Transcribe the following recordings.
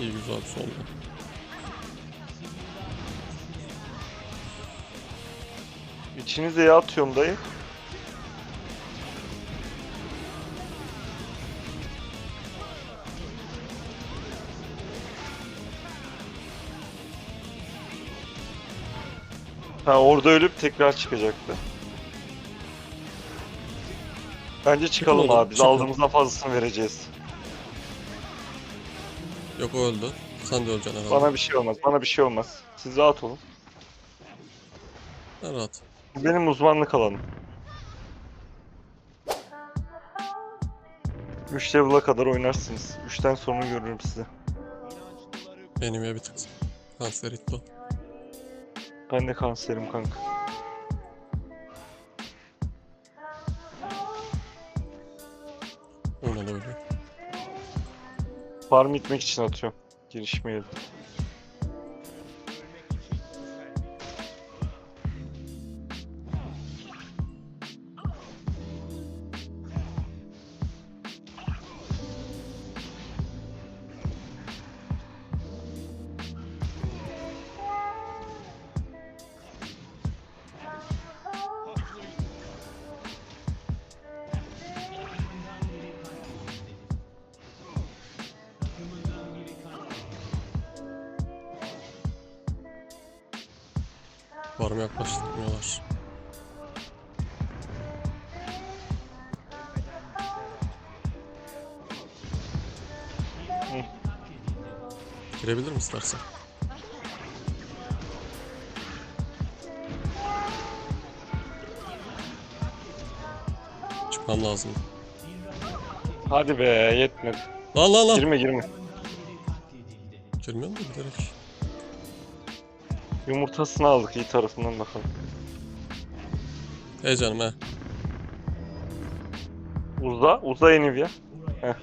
İyi güzel solda. İçinize yağ atıyorum dayı. Ha orada ölüp tekrar çıkacaktı. Bence çıkalım oğlum, abi. Biz aldığımızdan fazlasını vereceğiz. Yok o öldü. Sen de öleceksin herhalde. Bana bir şey olmaz. Bana bir şey olmaz. Siz rahat olun. Ben rahat. Benim uzmanlık alanım. 3 level'a kadar oynarsınız. 3'ten sonra görürüm sizi. Benim ya bir tık. Kanser itti o. Ben de kanserim kanka. Ona da. Farm itmek için atıyorum. Girişmeyelim. Varım yaklaştırmıyorlar. Girebilir mi istersen? Çıkmam lazım. Hadi be yetmedi. Lan lan lan. Girme girme. Girmiyor mu bilerek? Yumurtasını aldık iyi tarafından bakalım. Hey canım he. Uza, uza Enivia. Heh.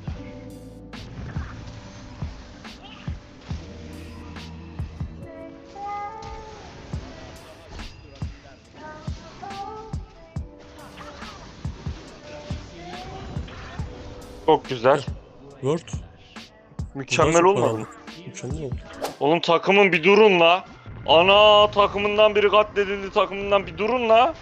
Çok güzel. Word. Mükemmel olmadı mı? Mükemmel oldu. Oğlum takımın bir durun la. Ana takımından biri katledildi takımından bir durun la.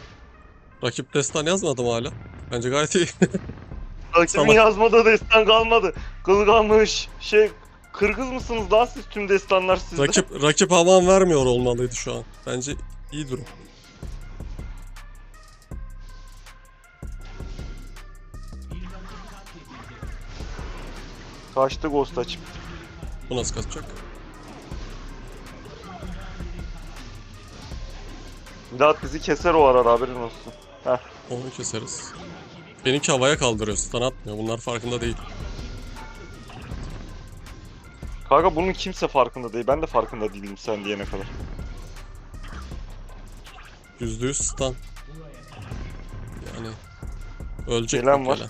Rakip destan yazmadım hala. Bence gayet iyi. Rakibin Salak. yazmada destan kalmadı. Kılgamış. Şey Kırgız mısınız lan siz tüm destanlar sizde? rakip rakip aman vermiyor olmalıydı şu an. Bence iyi durum. Kaçtı Ghost açıp. Bu nasıl kaçacak? Milat bizi keser o arada haberin olsun. Heh. Onu keseriz. Benimki havaya kaldırıyor. Stun atmıyor. Bunlar farkında değil. Kanka bunun kimse farkında değil. Ben de farkında değilim sen diyene kadar. Yüzde yüz stun. Yani ölecek Gelen var. gelen.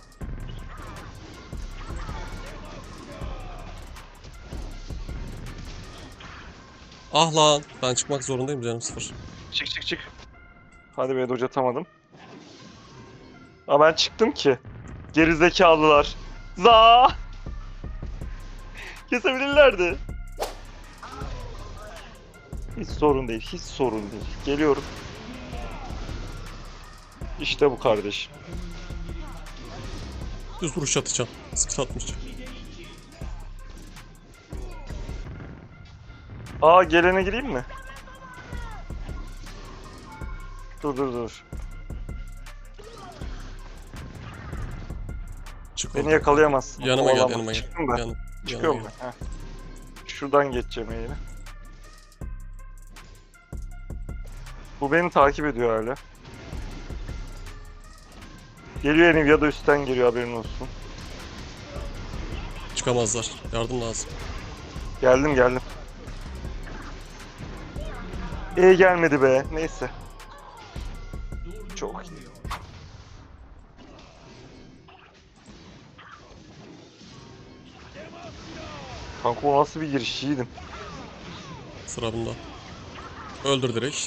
Ah lan ben çıkmak zorundayım canım sıfır. Çık çık çık. Hadi be doge atamadım. Aa ben çıktım ki. Gerizekalılar. Za. Kesebilirlerdi. Hiç sorun değil, hiç sorun değil. Geliyorum. İşte bu kardeşim. Düz vuruş atacağım. Sıfır atmayacağım. Aa gelene gireyim mi? Dur dur dur. Çık Beni oradan. yakalayamazsın. Yanıma gel Kovalama. yanıma gel. Çıktım ben. Yanım, Çıkıyorum yanıma ben. Heh. Şuradan geçeceğim yine. Bu beni takip ediyor hala. Geliyor Nvidia da üstten geliyor haberin olsun. gel. Çıkamazlar. Yardım lazım. Geldim geldim. E gelmedi be. Neyse. Kanka o nasıl bir giriş yiğidim. Sıra bunda. Öldür direkt.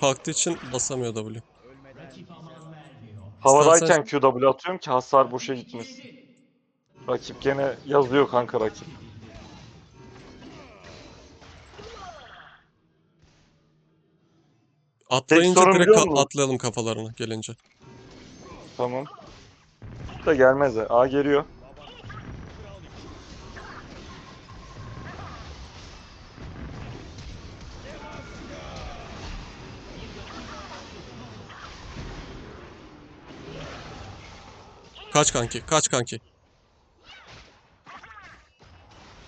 Kalktığı için basamıyor W. Havadayken QW atıyorum ki hasar boşa gitmesin. Rakip gene yazıyor kanka rakip. Atlayınca direkt ka- atlayalım kafalarını gelince. Tamam. Da gelmez. de. A geliyor. Kaç kanki, kaç kanki.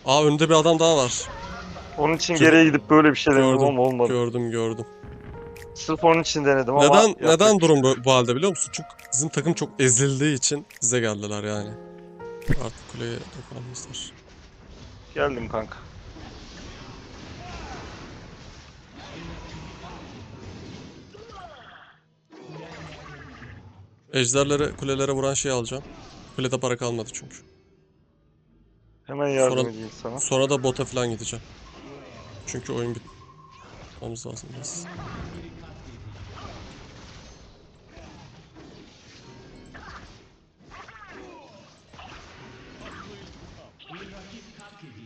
Aa önde bir adam daha var. Onun için Çünkü- geriye gidip böyle bir şey denedim Gördüm, ama olmadı. gördüm, gördüm. Sırf onun için denedim ama... Neden yapacak neden şey durum bu, bu halde biliyor musun? Çünkü bizim takım çok ezildiği için bize geldiler yani. Artık kuleye dokunamazlar. Geldim kanka. Ejderlere, kulelere vuran şeyi alacağım. Kulede para kalmadı çünkü. Hemen yardım Sonra- edeyim sana. Sonra da bota falan gideceğim. Çünkü oyun bit. Olmamız lazım biraz.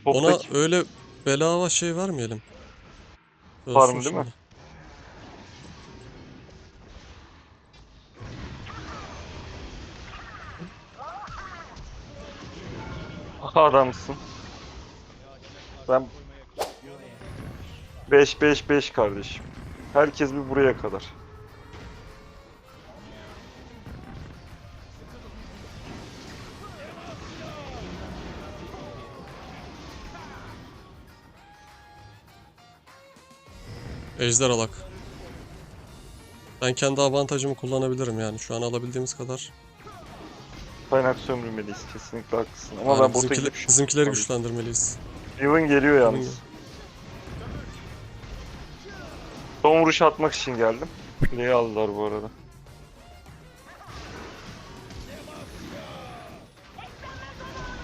Ona öyle bedava şey vermeyelim. Ölsün Farm değil mi? Aha adamsın. Ben 5 5 5 kardeşim. Herkes bir buraya kadar. Ejder alak. Ben kendi avantajımı kullanabilirim yani. Şu an alabildiğimiz kadar. Kaynak sömürmeliyiz kesinlikle haklısın. Ama Yani ben bota bizimkile- gidip bizimkileri güçlendirmeliyiz. Riven geliyor yalnız. Riven Son vuruş atmak için geldim. Kuleyi aldılar bu arada.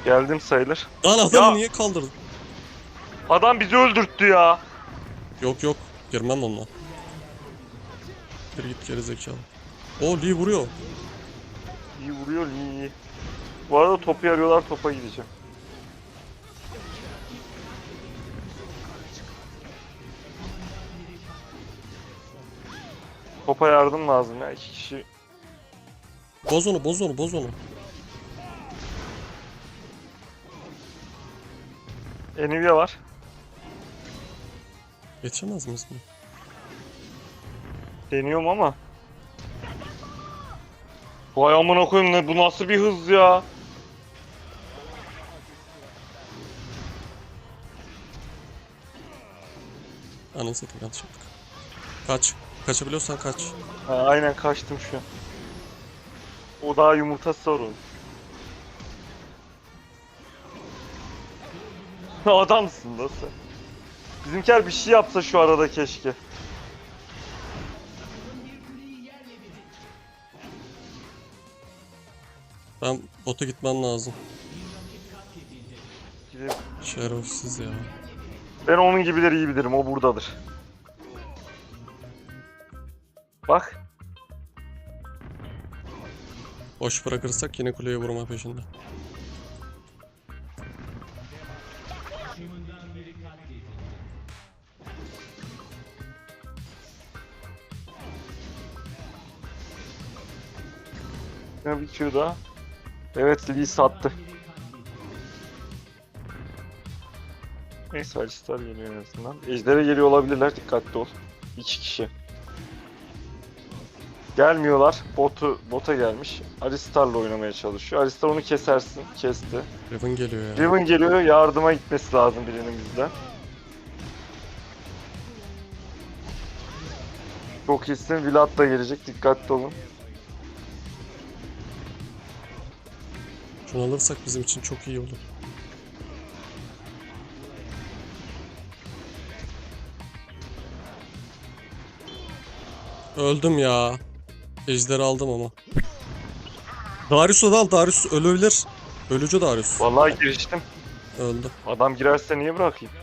Geldim sayılır. Lan adamı Ya! niye kaldırdın? Adam bizi öldürttü ya. Yok yok. Girmem onunla. Bir git geri zekalı. O Lee vuruyor. Vuruyor iyi. Bu arada topu arıyorlar topa gideceğim. Topa yardım lazım ya iki kişi. Boz onu boz onu boz onu. Enivia var. Geçemez miyiz bunu? Deniyorum ama. Vay amına koyayım ne bu nasıl bir hız ya? Ananı satayım yanlış yaptık. Kaç. Kaçabiliyorsan kaç. Ha, aynen kaçtım şu an. O daha yumurtası var onun. Adamsın da sen. Bizimkiler bir şey yapsa şu arada keşke. Ben bota gitmem lazım. Gidip- Şerefsiz ya. Ben onun gibileri iyi bilirim. O buradadır. Bak. Boş bırakırsak yine kuleye vurma peşinde. Ne bir Q daha. Evet Lee sattı. Neyse Alistar geliyor en azından. Ejder'e geliyor olabilirler. Dikkatli ol. İki kişi. Gelmiyorlar. Botu, bota gelmiş. Alistar'la oynamaya çalışıyor. Alistar onu kesersin. Kesti. Riven geliyor ya. Riven geliyor. Yardıma gitmesi lazım birinin bizden. Çok iyisin. Vlad da gelecek. Dikkatli olun. Şunu alırsak bizim için çok iyi olur. Öldüm ya. Ejderi aldım ama. Darius'u da al. Darius ölebilir. Ölücü Darius. Vallahi giriştim. Öldü. Adam girerse niye bırakayım?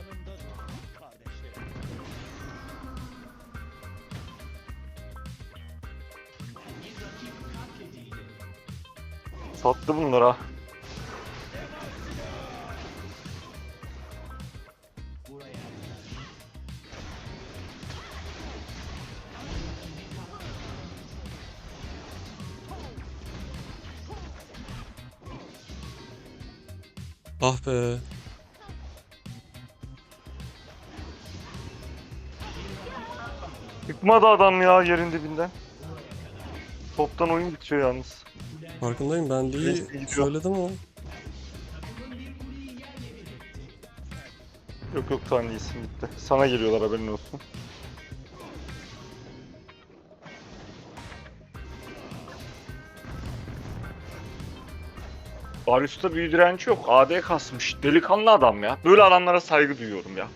Sattı bunlar Ah be. Çıkmadı adam ya yerin dibinden. Toptan oyun bitiyor yalnız. Farkındayım ben gidiyor. söyledim ama. Yok yok tamam iyisin gitti. Sana geliyorlar haberin olsun. Darius'ta büyü direnci yok. AD kasmış. Delikanlı adam ya. Böyle adamlara saygı duyuyorum ya.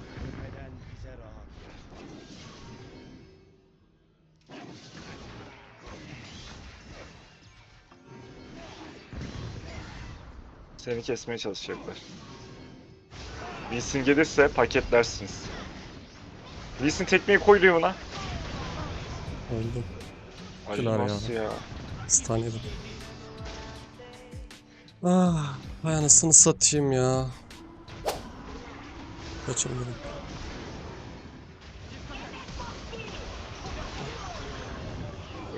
Seni kesmeye çalışacaklar. Sin gelirse paketlersiniz. Sin tekmeyi koydu buna. Öldüm. Ay Kılar ya. nasıl ya? Stun yedim. Ah, vay anasını satayım ya. Kaçalım dedim.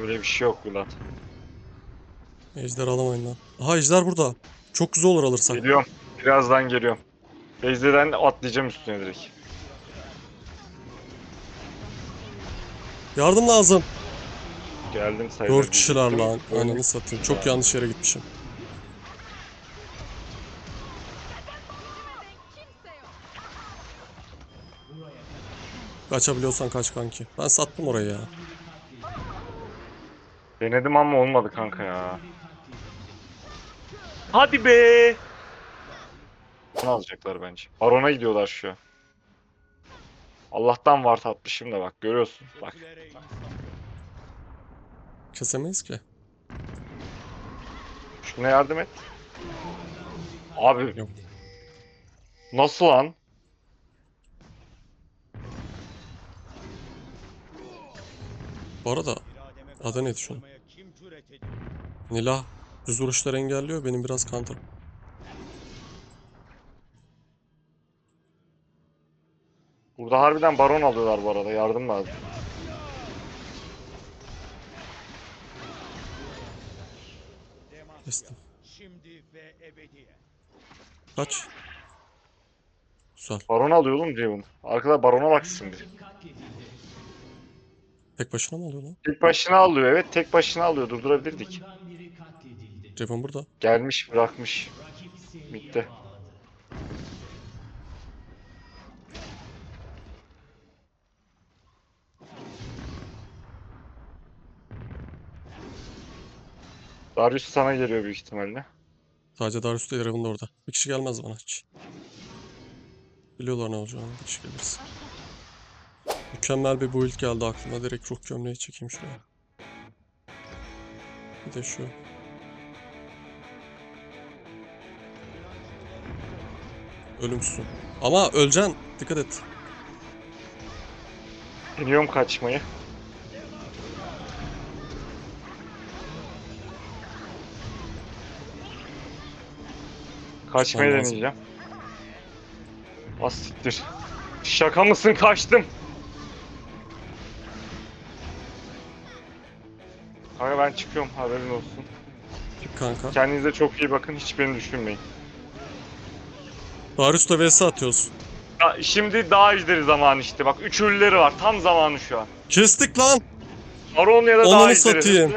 Öyle bir şey yok Vlad. Ejder alamayın lan. Aha ejder burada. Çok güzel olur alırsak. Geliyorum. Birazdan geliyorum. Beyze'den atlayacağım üstüne direkt. Yardım lazım. Geldim sayılır. 4 kişiler lan. Ananı satayım. Çok yanlış yere gitmişim. Kaçabiliyorsan kaç kanki. Ben sattım orayı ya. Denedim ama olmadı kanka ya. Hadi be. Ne alacaklar bence? Baron'a gidiyorlar şu an. Allah'tan var atmışım da bak görüyorsun. Bak. Kesemeyiz ki. Şuna yardım et. Abi. Yok. Nasıl lan? Bu arada adı neydi şunun? Nila düz vuruşları engelliyor. Benim biraz counter. Burada harbiden baron alıyorlar bu arada. Yardım lazım. Kestim. Şimdi ve ebediyen. Kaç. Güzel. Baron alıyor oğlum Draven. Arkada barona baksın bir. Tek başına mı alıyor lan? Tek başına alıyor evet. Tek başına alıyor. Durdurabilirdik. Draven burada. Gelmiş bırakmış. Bitti. Darius sana geliyor büyük ihtimalle. Sadece Darius Raven de orada. Bir kişi gelmez bana hiç. Biliyorlar ne olacağını. Bir kişi gelirse. Mükemmel bir build geldi aklıma. Direkt ruh gömleği çekeyim şuraya. Bir de şu. Ölümsüzsün. Ama öleceksin. Dikkat et. Deniyorum kaçmayı. Kaçmayı deneyeceğim. Az siktir. Şaka mısın kaçtım. Kanka ben çıkıyorum haberin olsun. Çık kanka. Kendinize çok iyi bakın hiç beni düşünmeyin. Darius'la vs atıyoruz. Ya şimdi daha ejderi zamanı işte bak üç ölüleri var tam zamanı şu an. Kestik lan. Baron ya da daha Onları ejderi. satayım.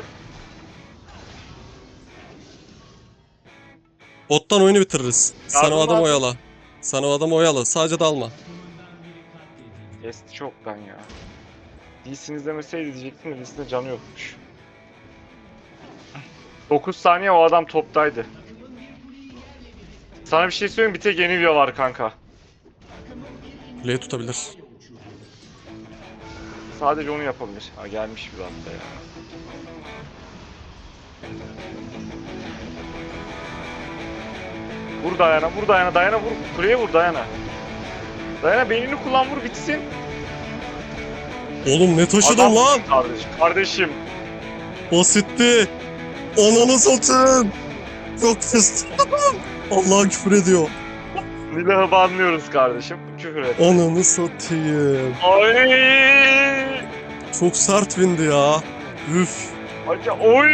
Bottan oyunu bitiririz. Sen o Yardım adamı lazım. oyala. Sen o adamı oyala. Sadece dalma. Kesti çoktan ya. Lee'sini izlemeseydi diyecektim de Lee'sinde canı yokmuş. 9 saniye o adam toptaydı. Sana bir şey söyleyeyim bir tek Enivia var kanka. Kuleyi tutabilir. Sadece onu yapabilir. Ha gelmiş bir anda ya. Vur Dayana, vur Dayana, Dayana vur. Kuleye vur Dayana. Dayana beynini kullan vur bitsin. Oğlum ne taşıdın lan? Kardeşim, kardeşim. Basitti. Ananı satayım. Çok pis. Allah küfür ediyor. Nilah'ı banlıyoruz kardeşim. Küfür et. Ananı satayım. Ay! Çok sert bindi ya. Üf. Acı oy!